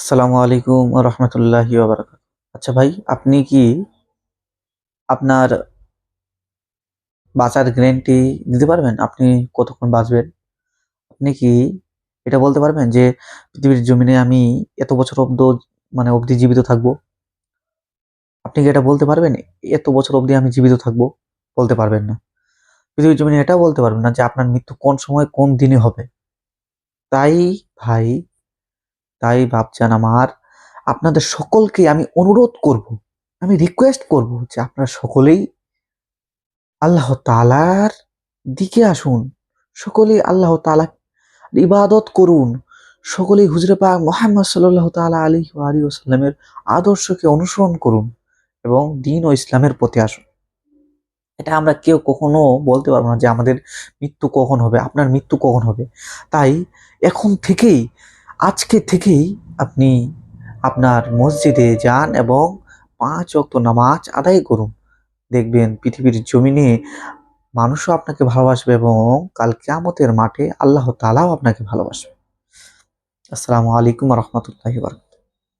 আসসালামু আলাইকুম রহমতুল্লাহি বারাকাত আচ্ছা ভাই, আপনি কি আপনার বাঁচার গ্যারেন্টি দিতে পারবেন? আপনি কতক্ষণ বাঁচবেন? আপনি কি এটা বলতে পারবেন যে পৃথিবীর জমিনে আমি এত বছর অব্দ মানে অবধি জীবিত থাকব? আপনি কি এটা বলতে পারবেন? এত বছর অবধি আমি জীবিত থাকব? বলতে পারবেন না। পৃথিবীর জমিনে এটাও বলতে পারবেন না যে আপনার মৃত্যু কোন সময় কোন দিনে হবে। তাই ভাই তাই ভাবছেন আমার, আপনাদের সকলকে আমি অনুরোধ করব, আমি রিকোয়েস্ট করব যে আপনারা সকলেই আল্লাহ তালার দিকে আসুন, সকলেই আল্লাহ তালা ইবাদত করুন, সকলেই হুজরে পাক মোহাম্মদ সাল্লাহ তালা আলী আলী ওসাল্লামের আদর্শকে অনুসরণ করুন এবং দিন ও ইসলামের প্রতি আসুন। এটা আমরা কেউ কখনো বলতে পারব না যে আমাদের মৃত্যু কখন হবে, আপনার মৃত্যু কখন হবে। তাই এখন থেকেই আজকে থেকেই আপনি আপনার মসজিদে যান এবং পাঁচ অক্ত নামাজ আদায় করুন। দেখবেন পৃথিবীর জমিনে মানুষও আপনাকে ভালোবাসবে এবং কাল কেয়ামতের মাঠে আল্লাহ তালাও আপনাকে ভালোবাসবে। আসসালামু আলাইকুম রহমতুল্লাহি বারকাতুহু।